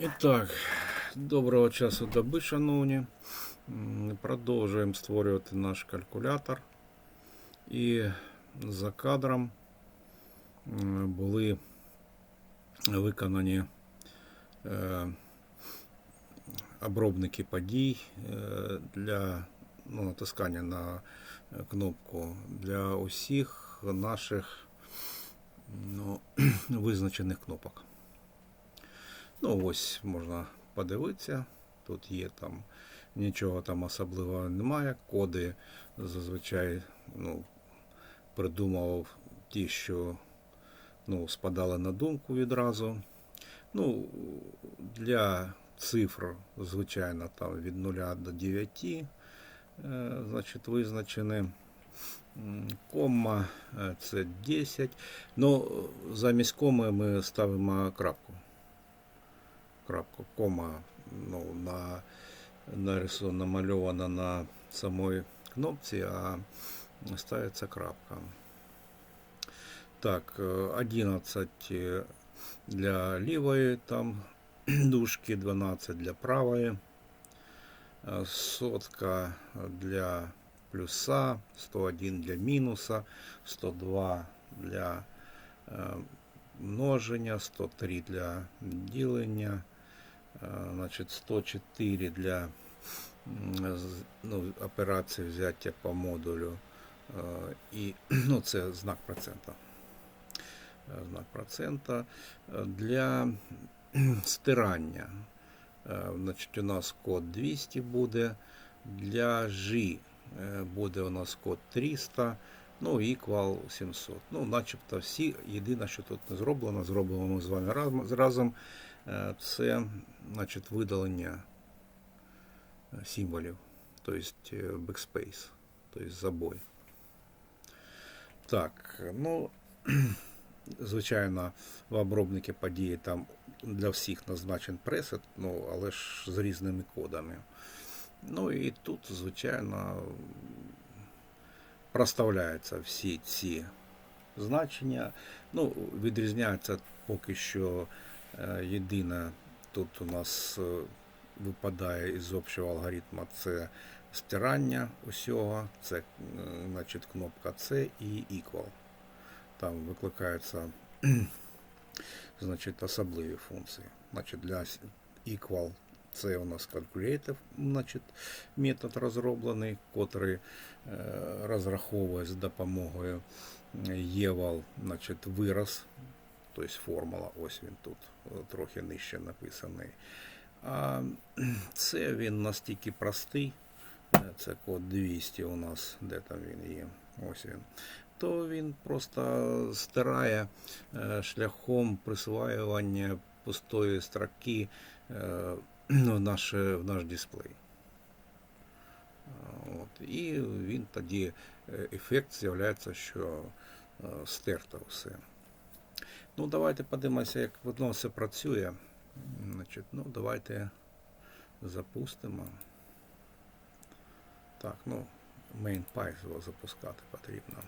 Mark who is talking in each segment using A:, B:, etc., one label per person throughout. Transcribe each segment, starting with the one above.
A: І так, доброго часу доби, шановні. Продовжуємо створювати наш калькулятор. І за кадром були виконані е, обробники подій для ну, натискання на кнопку для усіх наших ну, визначених кнопок. Ну, ось можна подивитися. Тут є там нічого там особливого немає. Коди зазвичай ну, придумував ті, що ну, спадали на думку відразу. Ну, для цифр, звичайно, там від 0 до 9, е, значить, визначені. Кома е, це 10. Ну, замість коми ми ставимо крапку крапку, кома ну, на, нарисована, намальована на самой кнопці, а ставиться крапка. Так, е, 11 для лівої там дужки, 12 для правої, е, сотка для плюса, 101 для мінуса, 102 для е, множення, 103 для ділення, е, Значить 104 для ну, операції взяття по модулю. е, І ну, це знак процента. Е, Знак процента Е, для стирання. Значить, у нас код 200 буде. Для G буде у нас код 300. Ну, equal 700. Ну, начебто всі. Єдине, що тут не зроблено, зробимо ми з вами разом- Це значить, видалення е, символів, тобто е, backspace, тобто забой. Так, ну, звичайно, в обробнику події там для всіх назначен пресет, ну, але ж з різними кодами. Ну і тут, звичайно, проставляються всі ці значення. Ну, відрізняється поки що е, єдине тут у нас е, випадає із общого алгоритму це стирання усього, це е, значить, кнопка C і equal. Там викликаються значить, особливі функції. Значить, для equal це у нас calculative, значить, метод розроблений, котрий е, розраховує з допомогою eval, значить, вираз, тобто формула, ось він тут е, трохи нижче написаний. А це він настільки простий, е, це код 200 у нас, де там він є, ось він. То він просто стирає е, шляхом присваювання пустої строки е, в, наше, в наш дисплей. От. І він тоді ефект з'являється, що стерто все. Ну, давайте подивимося, як воно все працює. Значить, ну, давайте запустимо. Так, ну, MainPy запускати потрібно.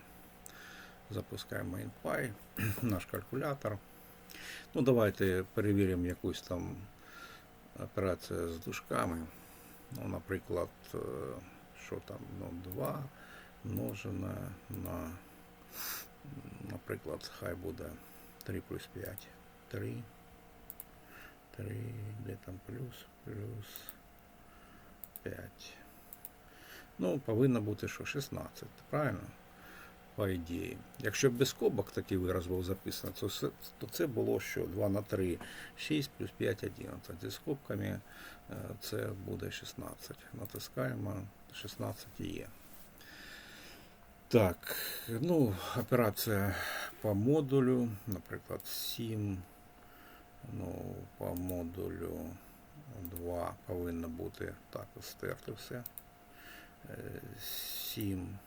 A: Запускаємо MainPy, наш калькулятор. Ну, давайте перевіримо якусь там операцію з дужками. Ну, наприклад, е, що там, ну, 2 множене на, наприклад, хай буде 3 плюс 5. 3. 3, де там плюс, плюс 5. Ну, повинно бути що 16, правильно? По ідеї. Якщо б без скобок такий вираз був записаний, то це, то це було що 2 на 3, 6 плюс 5, 11. Зі скобками це буде 16. Натискаємо, 16 є. Так, ну, операція по модулю, наприклад, 7. Ну, по модулю 2 повинно бути так, стерти все. 7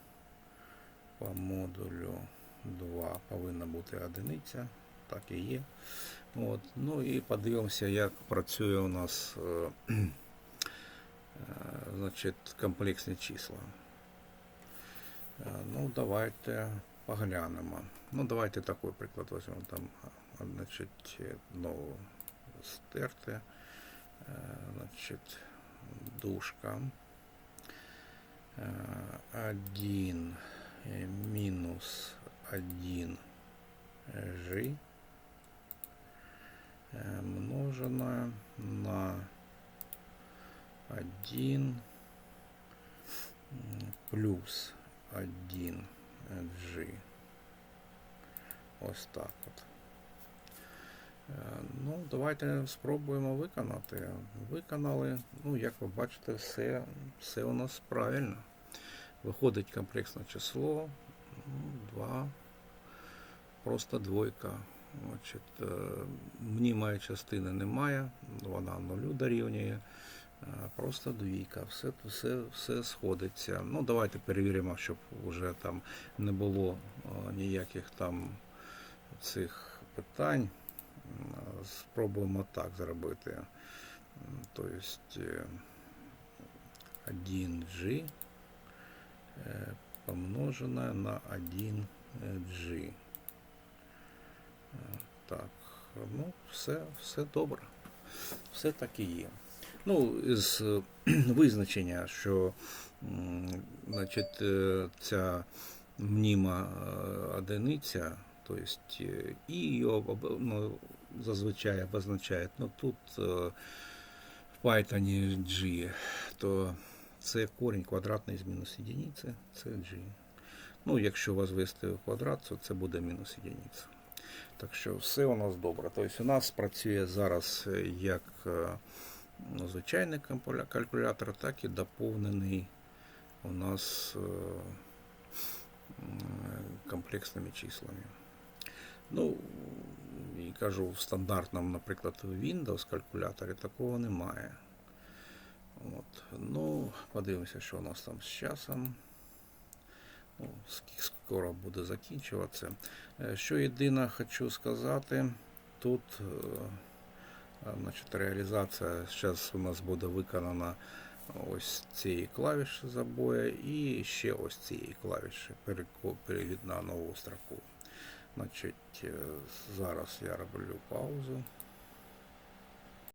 A: по модулю 2 повинна бути одиниця, так і є. От. Ну і подивимося, як працює у нас е, е, значить, комплексні числа. Е, Ну, давайте поглянемо. Ну, давайте такий приклад візьмемо. Там, значить, ну, стерти. Значить, дужка. 1 е, мінус 1 g е, множеное на 1 плюс 1 g. Ось так от. Е, Ну, давайте спробуємо виконати. Виконали. Ну, як ви бачите, все, все у нас правильно. Виходить комплексне число. 2. Просто двойка. Значить, е, мнімої частини немає, вона нулю дорівнює. Е, Просто двійка, все, все, все сходиться. Ну, давайте перевіримо, щоб вже там не було е, ніяких там цих питань. Спробуємо так зробити. Тобто е, 1G е, помножене на 1G. Е, Так, ну, все, все добре. Все так і є. Ну, з е, визначення, що значить, е, ця мніма е, одиниця, тобто і її ну, зазвичай обозначають, ну тут в Python G, то це корінь квадратний з мінус единиці, це G. Ну, якщо возвести в квадрат, то це буде мінус единиця. Так що все у нас добре. Тобто у нас працює зараз як звичайний калькулятор, так і доповнений у нас е, комплексними числами. Ну, і кажу, в стандартному, наприклад, Windows калькуляторі такого немає. От. Ну, подивимося, що у нас там з часом. Ну, скоро буде закінчуватися. Е, Що єдине хочу сказати, тут е, значить, реалізація зараз у нас буде виконана ось цієї клавіші забоя і ще ось цієї клавіші перехід на нову строку. Значить, е, зараз я роблю паузу.